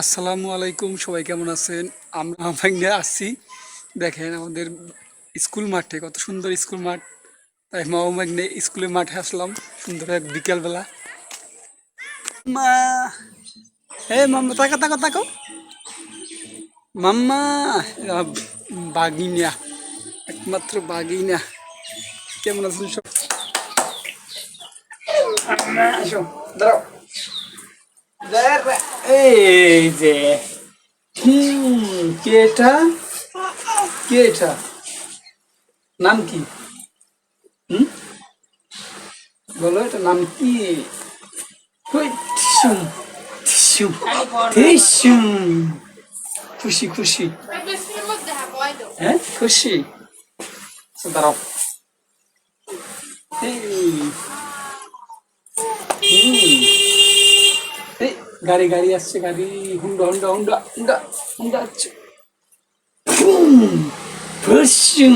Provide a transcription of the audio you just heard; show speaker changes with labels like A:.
A: আসসালামু আলাইকুম, সবাই কেমন আছেন? আমরা ভাঙ্গে আসছি। দেখেন আমাদের স্কুল মাঠে, কত সুন্দর স্কুল মাঠ। তাই মামা ভাগ্নে স্কুলের মাঠে আসলাম, সুন্দর এক বিকালবেলা। মা হে মাম্মা, তাকা তাকা, তাকো। মাম্মা বাগিনা, একমাত্র বাগিনা। কেমন আছেন সব? দাঁড়াও। এই যে কে এটা? কে এটা? নাম কি? হুম? বলো, এটা নাম কি। খুশি খুশি।
B: হ্যাঁ
A: খুশি। দাঁড়াও। এই গাড়ি গাড়ি আসছে গাড়ি Honda Honda Honda Honda Honda আসছে হুম, ফুসুম,